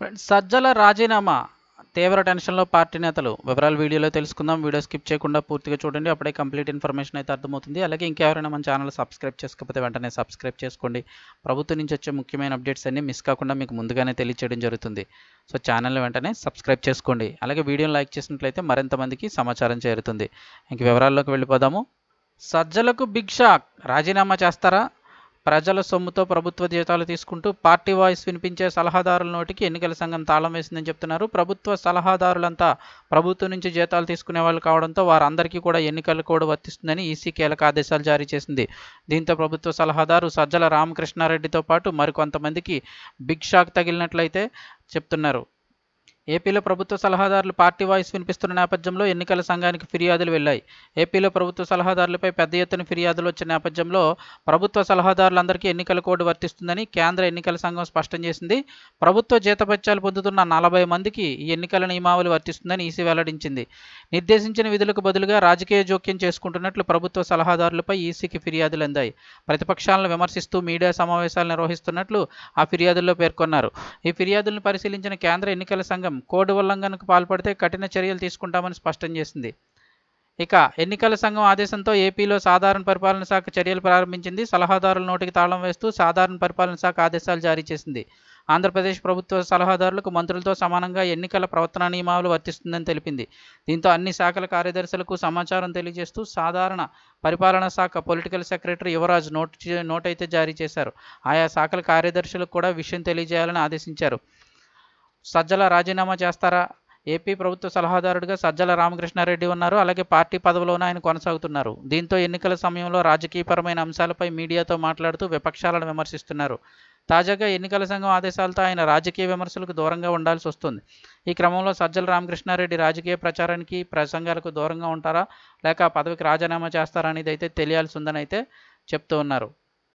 Friends, Sajjala రాజీనామా. తీవ్ర టెన్షన్లో పార్టీ నేతలు. వివరాలు వీడియోలో తెలుసుకుందాం. వీడియో స్కిప్ చేయకుండా పూర్తిగా చూడండి. అప్పుడే కంప్లీట్ ఇన్ఫర్మేషన్ అయితే అర్థమవుతుంది. అలాగే ఇంకెవరైనా మన ఛానల్ సబ్స్క్రైబ్ చేసుకోకపోతే వెంటనే సబ్స్క్రైబ్ చేసుకోండి. ప్రభుత్వం నుంచి వచ్చే ముఖ్యమైన అప్డేట్స్ అన్ని మిస్ కాకుండా మీకు ముందుగానే తెలియచేయడం జరుగుతుంది. సో ఛానల్ని వెంటనే సబ్స్క్రైబ్ చేసుకోండి. అలాగే వీడియోని లైక్ చేసినట్లయితే మరింత మందికి సమాచారం చేరుతుంది. ఇంక వివరాల్లోకి వెళ్ళిపోదాము. సజ్జలకు బిగ్ షాక్. రాజీనామా చేస్తారా? ప్రజల సొమ్ముతో ప్రభుత్వ జీతాలు తీసుకుంటూ పార్టీ వాయిస్ వినిపించే సలహాదారుల నోటికి ఎన్నికల సంఘం తాళం వేసిందని చెప్తున్నారు. ప్రభుత్వ సలహాదారులంతా ప్రభుత్వం నుంచి జీతాలు తీసుకునే వాళ్ళు కావడంతో వారందరికీ కూడా ఎన్నికల కోడ్ వర్తిస్తుందని ఈసీ కీలక ఆదేశాలు జారీ చేసింది. దీంతో ప్రభుత్వ సలహాదారు సజ్జల రామకృష్ణారెడ్డితో పాటు మరికొంతమందికి బిగ్ షాక్ తగిలినట్లయితే చెప్తున్నారు. ఏపీలో ప్రభుత్వ సలహాదారులు పార్టీ వాయిస్ వినిపిస్తున్న నేపథ్యంలో ఎన్నికల సంఘానికి ఫిర్యాదులు వెళ్ళాయి. ఏపీలో ప్రభుత్వ సలహాదారులపై పెద్ద ఎత్తున ఫిర్యాదులు వచ్చిన నేపథ్యంలో ప్రభుత్వ సలహాదారులందరికీ ఎన్నికల కోడ్ వర్తిస్తుందని కేంద్ర ఎన్నికల సంఘం స్పష్టం చేసింది. ప్రభుత్వ జీతపత్యాలు పొందుతున్న నలభై మందికి ఈ ఎన్నికల నియమావళి వర్తిస్తుందని ఈసీ వెల్లడించింది. నిర్దేశించిన విధులకు బదులుగా రాజకీయ జోక్యం చేసుకుంటున్నట్లు ప్రభుత్వ సలహాదారులపై ఈసీకి ఫిర్యాదులు అందాయి. ప్రతిపక్షాలను విమర్శిస్తూ మీడియా సమావేశాలు నిర్వహిస్తున్నట్లు ఆ ఫిర్యాదుల్లో పేర్కొన్నారు. ఈ ఫిర్యాదులను పరిశీలించిన కేంద్ర ఎన్నికల సంఘం కోడ్ ఉల్లంఘనకు పాల్పడితే కఠిన చర్యలు తీసుకుంటామని స్పష్టం చేసింది. ఇక ఎన్నికల సంఘం ఆదేశంతో ఏపీలో సాధారణ పరిపాలన శాఖ చర్యలు ప్రారంభించింది. సలహాదారుల నోటికి తాళం వేస్తూ సాధారణ పరిపాలన శాఖ ఆదేశాలు జారీ చేసింది. ఆంధ్రప్రదేశ్ ప్రభుత్వ సలహాదారులకు మంత్రులతో సమానంగా ఎన్నికల ప్రవర్తన నియమావళి వర్తిస్తుందని తెలిపింది. దీంతో అన్ని శాఖల కార్యదర్శులకు సమాచారం తెలియజేస్తూ సాధారణ పరిపాలనా శాఖ political secretary Yuvraj note note అయితే జారీ చేశారు. ఆయా శాఖల కార్యదర్శులకు కూడా విషయం తెలియజేయాలని ఆదేశించారు. సజ్జల రాజీనామా చేస్తారా? ఏపీ ప్రభుత్వ సలహాదారుడిగా సజ్జల రామకృష్ణారెడ్డి ఉన్నారు. అలాగే పార్టీ పదవిలోనే ఆయన కొనసాగుతున్నారు. దీంతో ఎన్నికల సమయంలో రాజకీయపరమైన అంశాలపై మీడియాతో మాట్లాడుతూ విపక్షాలను విమర్శిస్తున్నారు. తాజాగా ఎన్నికల సంఘం ఆదేశాలతో ఆయన రాజకీయ విమర్శలకు దూరంగా ఉండాల్సి వస్తుంది. ఈ క్రమంలో సజ్జల రామకృష్ణారెడ్డి రాజకీయ ప్రచారానికి ప్రసంగాలకు దూరంగా ఉంటారా? లేక ఆ పదవికి రాజీనామా చేస్తారా అనేది అయితే తెలియాల్సి ఉందని అయితే చెప్తూ ఉన్నారు.